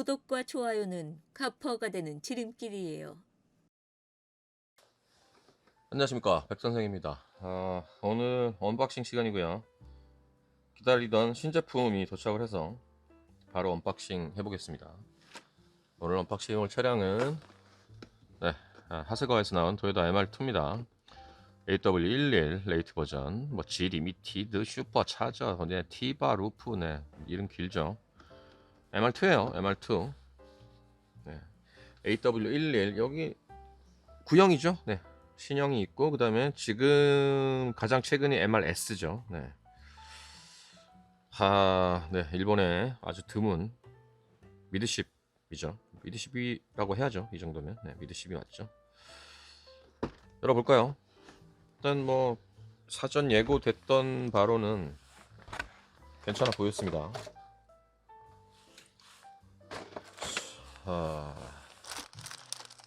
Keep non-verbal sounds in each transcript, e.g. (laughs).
구독과 좋아요는 가퍼가 되는 지름길이에요. 안녕하십니까. 백선생입니다. 아, 오늘 언박싱 시간이고요. 기다리던 신제품이 도착을 해서 바로 언박싱 해보겠습니다. 오늘 언박싱 올 차량은 네, 아, 하세가에서 나온 도요타 MR2입니다. AW11 레이트 버전 뭐 G 리미티드 슈퍼 차저 네, 티바 루프 네, 이름 길죠 MR2에요 MR2 네, AW11 여기 구형이죠 네, 신형이 있고 그 다음에 지금 가장 최근이 MRS죠. 네. 하, 네, 일본의 아주 드문 미드십이죠. 미드십이라고 해야죠. 이 정도면 네, 미드십이 맞죠. 열어볼까요? 일단 뭐 사전 예고됐던 바로는 괜찮아 보였습니다. 하...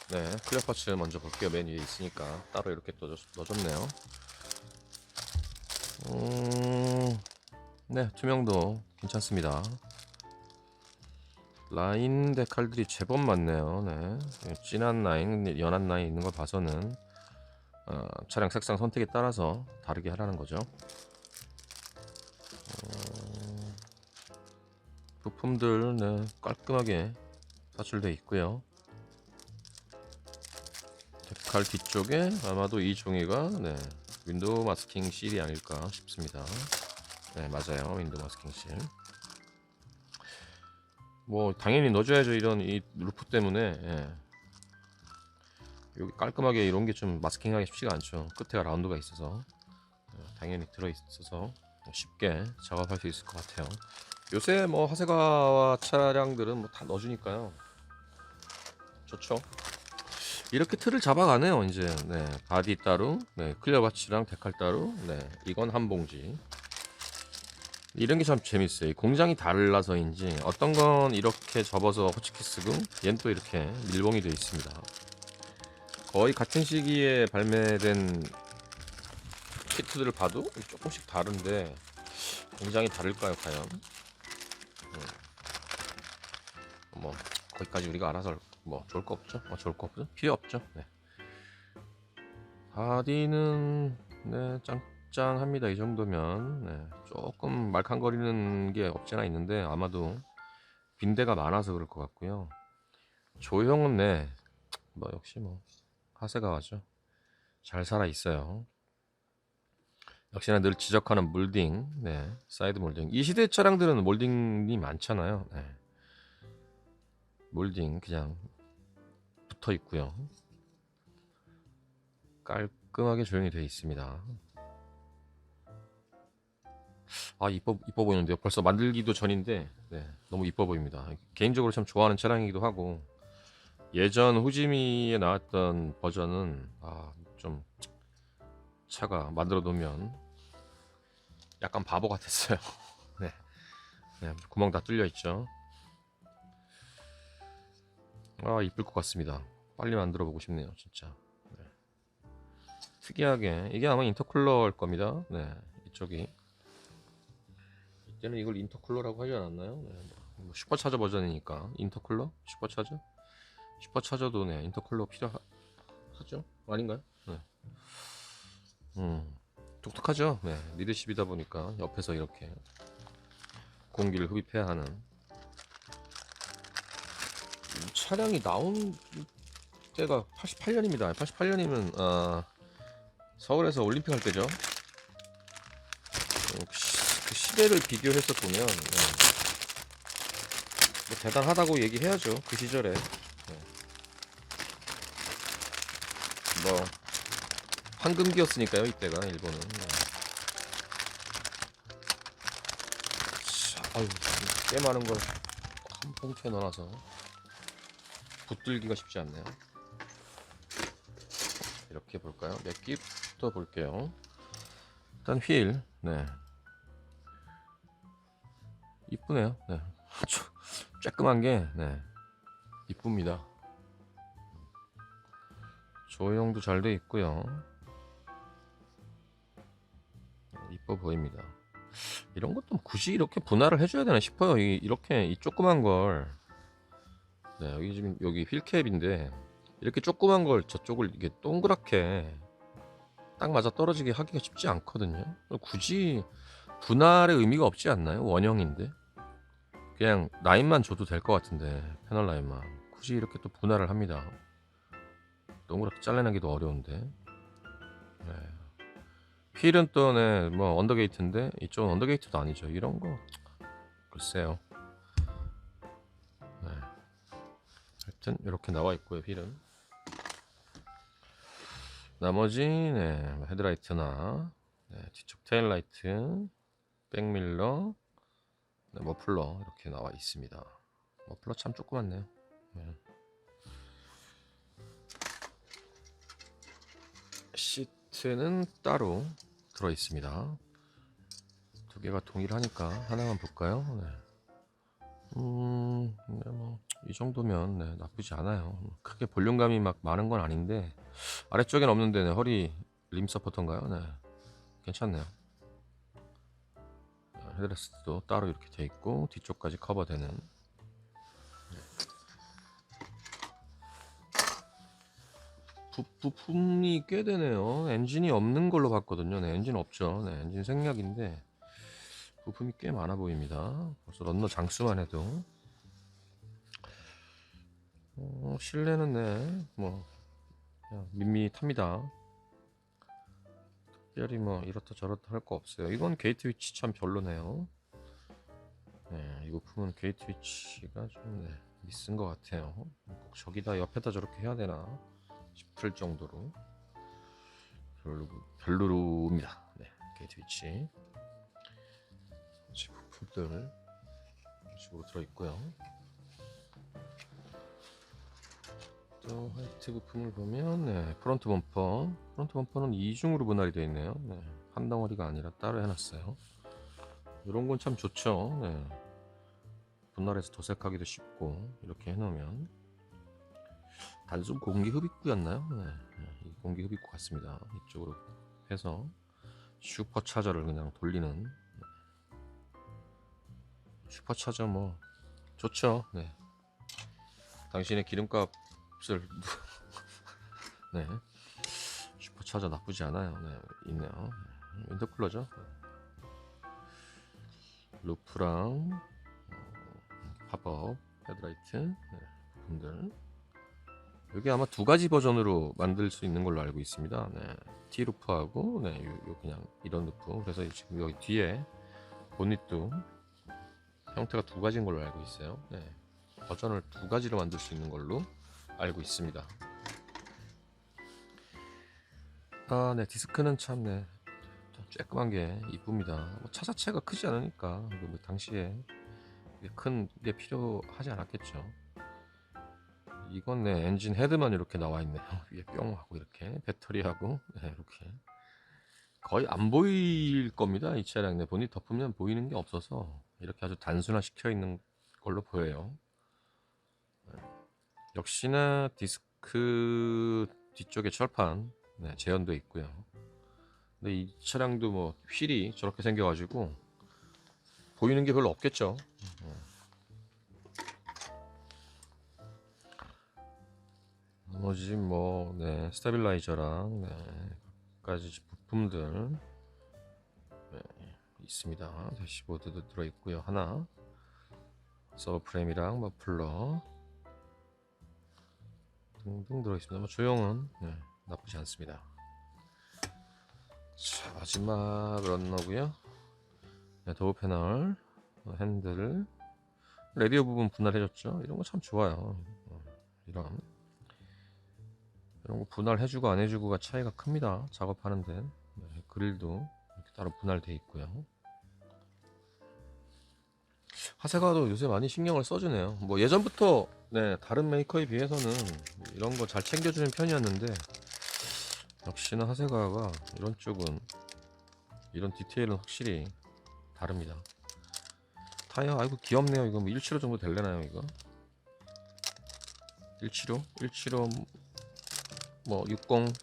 네, 클리어 파츠 먼저 볼게요. 맨 위에 있으니까 따로 이렇게 넣어줬, 넣어줬네요. 음, 네, 투명도 괜찮습니다. 라인 데칼들이 제법 많네요. 네, 진한 라인, 연한 라인 있는 걸 봐서는 어, 차량 색상 선택에 따라서 다르게 하라는 거죠. 어, 부품들 네, 깔끔하게 사출돼 있고요. 데칼 뒤쪽에 아마도 이 종이가 네, 윈도우 마스킹 실이 아닐까 싶습니다. 네 맞아요 윈도우 마스킹 실. 뭐 당연히 넣어줘야죠 이런 이 루프 때문에 예. 여기 깔끔하게 이런 게 좀 마스킹하기 쉽지가 않죠. 끝에가 라운드가 있어서 예, 당연히 들어 있어서 쉽게 작업할 수 있을 것 같아요. 요새 뭐 하세가와 차량들은 뭐 다 넣어주니까요. 좋죠. 이렇게 틀을 잡아가네요 이제. 네 바디 따로 네 클리어 바치랑 데칼 따로 네 이건 한 봉지. 이런 게 참 재밌어요. 이 공장이 달라서인지 어떤 건 이렇게 접어서 호치키 쓰고 얘는 또 이렇게 밀봉이 되어 있습니다. 거의 같은 시기에 발매된 키트들을 봐도 조금씩 다른데 공장이 다를까요 과연? 음. 뭐 거기까지 우리가 알아서 뭐 좋을 거 없죠? 뭐 좋을 거 없죠? 필요 없죠. 네. 바디는 네 짱짱합니다. 이 정도면 네, 조금 말캉거리는 게 없지않아 있는데 아마도 빈대가 많아서 그럴 것 같고요. 조형은 네, 뭐 역시 뭐 하세가와죠. 잘 살아 있어요. 역시나 늘 지적하는 몰딩, 네, 사이드 몰딩. 이 시대 차량들은 몰딩이 많잖아요. 네. 몰딩 그냥 붙어 있고요. 깔끔하게 조용히 되어 있습니다. 아 이뻐 이뻐 보이는데요. 벌써 만들기도 전인데 네, 너무 이뻐 보입니다. 개인적으로 참 좋아하는 차량이기도 하고 예전 후지미에 나왔던 버전은 아, 좀 차가 만들어 놓으면 약간 바보 같았어요. (laughs) 네. 네, 구멍 다 뚫려 있죠. 아 이쁠 것 같습니다. 빨리 만들어 보고 싶네요, 진짜. 네. 특이하게 이게 아마 인터쿨러일 겁니다. 네, 이쪽이 이때는 이걸 인터쿨러라고 하지 않았나요? 네, 뭐 슈퍼차저 버전이니까 인터쿨러, 슈퍼차저, 슈퍼차저도 네 인터쿨러 필요하죠? 아닌가요? 네. 음, 독특하죠. 네, 리더십이다 보니까 옆에서 이렇게 공기를 흡입해야 하는 이 차량이 나온 때가 88년입니다. 88년이면 아, 서울에서 올림픽 할 때죠. 어, 그, 시, 그 시대를 비교해서 보면 네. 뭐 대단하다고 얘기해야죠. 그 시절에 네. 뭐 황금기였으니까요. 이때가 일본은. 네. 자, 아유, 꽤 많은 걸 한 봉투에 넣어놔서 붙들기가 쉽지 않네요. 이렇게 볼까요? 몇 끼부터 볼게요. 일단 휠, 네. 이쁘네요. 네. 아주 쬐끔한 게, 네. 이쁩니다. 조형도 잘 돼 있고요. 이뻐 보입니다. 이런 것도 굳이 이렇게 분할을 해줘야 되나 싶어요. 이, 이렇게 이 조그만 걸 네, 여기 지금 여기 휠캡인데 이렇게 조그만 걸 저쪽을 이게 동그랗게 딱 맞아 떨어지게 하기가 쉽지 않거든요. 굳이 분할의 의미가 없지 않나요? 원형인데 그냥 라인만 줘도 될 것 같은데 패널 라인만 굳이 이렇게 또 분할을 합니다. 동그랗게 잘라내기도 어려운데. 네. 휠은 또 네, 뭐 언더게이트인데 이쪽은 언더게이트도 아니죠. 이런 거 글쎄요. 네. 하여튼 이렇게 나와 있고요. 휠은. 나머지 네, 헤드라이트나 네, 뒤쪽 테일라이트, 백밀러, 네, 머플러 이렇게 나와 있습니다. 머플러 참 조그맣네요. 네. 시트는 따로 들어 있습니다. 두 개가 동일하니까 하나만 볼까요? 네. 음, 네, 뭐 이 정도면 네, 나쁘지 않아요. 크게 볼륨감이 막 많은 건 아닌데 아래쪽엔 없는데 네, 허리 림 서포터인가요? 네, 괜찮네요. 어, 헤드레스트도 따로 이렇게 돼 있고 뒤쪽까지 커버되는 부품이 꽤 되네요. 엔진이 없는 걸로 봤거든요. 네, 엔진 없죠. 네, 엔진 생략인데 부품이 꽤 많아 보입니다. 벌써 런너 장수만 해도 어, 실내는 네, 뭐 그냥 밋밋합니다. 특별히 뭐 이렇다 저렇다 할 거 없어요. 이건 게이트 위치 참 별로네요. 네, 이 부품은 게이트 위치가 좀 네, 미스인 것 같아요. 꼭 저기다 옆에다 저렇게 해야 되나 싶을 정도로 별로 별로입니다. 네, 게이트 위치. 이 부품들 이런 식으로 들어 있고요. 또 화이트 부품을 보면 네, 프론트 범퍼 프론트 범퍼는 이중으로 분할이 되어 있네요 네, 한 덩어리가 아니라 따로 해놨어요 이런 건 참 좋죠 네. 분할해서 도색하기도 쉽고 이렇게 해놓으면 단순 공기 흡입구였나요? 네, 네, 이 공기 흡입구 같습니다 이쪽으로 해서 슈퍼차저를 그냥 돌리는 네. 슈퍼차저 뭐 좋죠 네. 당신의 기름값 을 (laughs) 네. 슈퍼차저 나쁘지 않아요. 네 있네요. 네, 윈터쿨러죠? 루프랑 어, 팝업 헤드라이트 네, 부품들. 여기 아마 두 가지 버전으로 만들 수 있는 걸로 알고 있습니다. 네 T 루프하고 네 요, 요 그냥 이런 루프. 그래서 지금 여기 뒤에 보닛도 형태가 두 가지인 걸로 알고 있어요. 네 버전을 두 가지로 만들 수 있는 걸로 알고 있습니다. 아, 네 디스크는 참 네. 좀 쬐끔한 게 이쁩니다. 뭐 차 자체가 크지 않으니까 뭐 당시에 큰 게 필요하지 않았겠죠. 이건 네 엔진 헤드만 이렇게 나와 있네요. 위에 뿅 하고 이렇게 배터리하고 네, 이렇게 거의 안 보일 겁니다. 이 차량 네 보닛 덮으면 보이는 게 없어서 이렇게 아주 단순화 시켜 있는 걸로 보여요. 역시나 디스크 뒤쪽에 철판 네, 재현도 있고요. 근데 이 차량도 뭐 휠이 저렇게 생겨 가지고 보이는 게 별로 없겠죠. 네. 나머지 뭐 네, 스타빌라이저랑 네, 가지 부품들 네, 있습니다. 대시보드도 들어 있고요. 하나 서브프레임이랑 머플러 등등 들어있습니다. 뭐 조형은 네, 나쁘지 않습니다. 자 마지막 런너고요. 네, 도어 패널, 어, 핸들, 레디오 부분 분할해줬죠. 이런 거 참 좋아요. 어, 이런 이런 거 분할해주고 안 해주고가 차이가 큽니다. 작업하는데 네, 그릴도 이렇게 따로 분할돼 있고요. 하세가도 요새 많이 신경을 써주네요. 뭐 예전부터 네 다른 메이커에 비해서는 이런 거 잘 챙겨주는 편이었는데 역시나 하세가가 이런 쪽은 이런 디테일은 확실히 다릅니다. 타이어 아이고 귀엽네요. 이거 뭐175 정도 될래나요 이거? 175? 175뭐60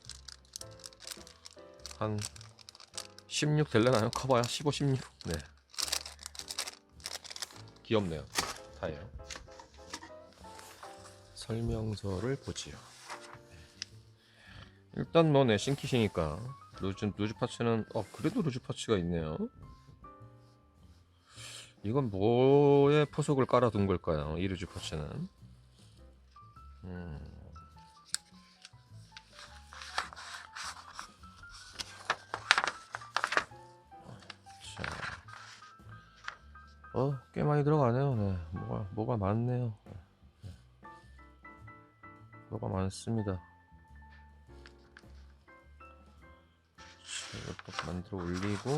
한 16 될래나요? 커봐야 15, 16. 네. 귀엽네요 타이어 설명서를 보지요. 일단 뭐 내신 킷이니까 루즈 루즈 파츠는 어 그래도 루즈 파츠가 있네요. 이건 뭐에 포석을 깔아둔 걸까요? 이 루즈 파츠는. 음. 어, 꽤 많이 들어가네요. 네. 뭐가, 뭐가 많네요. 네. 뭐가 많습니다. 자, 이것도 만들어 올리고.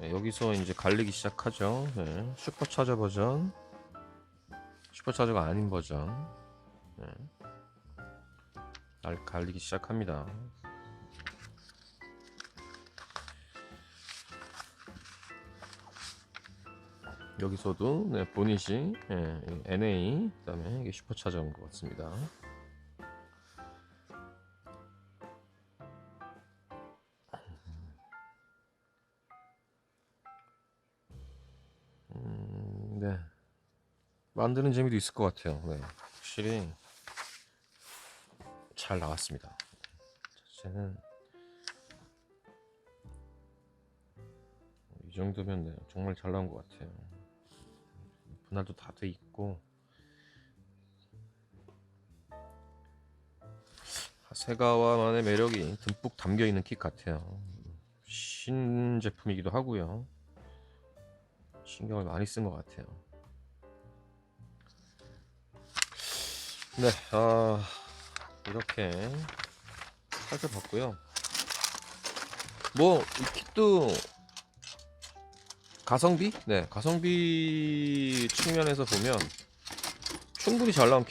네, 여기서 이제 갈리기 시작하죠. 네. 슈퍼차저 버전. 슈퍼차저가 아닌 버전. 네. 날 갈리기 시작합니다. 여기서도 네, 보닛이 예, 이 NA 그다음에 이게 슈퍼차저인 것 같습니다. 음, 네. 만드는 재미도 있을 것 같아요. 네. 확실히 잘 나왔습니다. 자체는 이 정도면 네, 정말 잘 나온 것 같아요. 분할도 다 돼 있고 세가와만의 매력이 듬뿍 담겨 있는 킷 같아요. 신 제품이기도 하고요. 신경을 많이 쓴 것 같아요. 네, 아, 이렇게 살펴봤고요. 뭐, 이 kit도 가성비? 네, 가성비 측면에서 보면 충분히 잘 나온.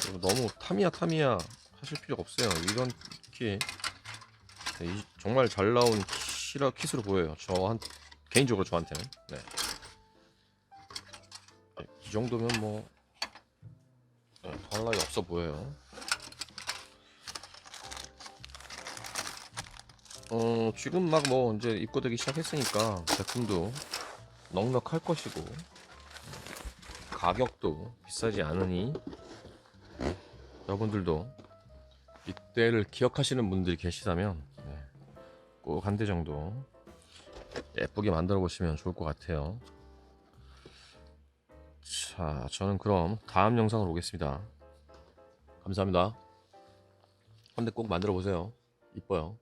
그리고 너무 타미야 타미야 하실 필요가 없어요. 이런 킷 네, 이- 정말 잘 나온 kit이라 킷으로 보여요. 저한 개인적으로 저한테는. 네. 네, 이 정도면 뭐 네, 더할 나위 없어 보여요. 어, 지금 막 뭐 이제 입고되기 시작했으니까 제품도 넉넉할 것이고 가격도 비싸지 않으니 여러분들도 이때를 기억하시는 분들이 계시다면 네, 꼭한 대 정도 예쁘게 만들어 보시면 좋을 것 같아요. 자, 저는 그럼 다음 영상으로 오겠습니다. 감사합니다. 한대 꼭 만들어 보세요. 이뻐요.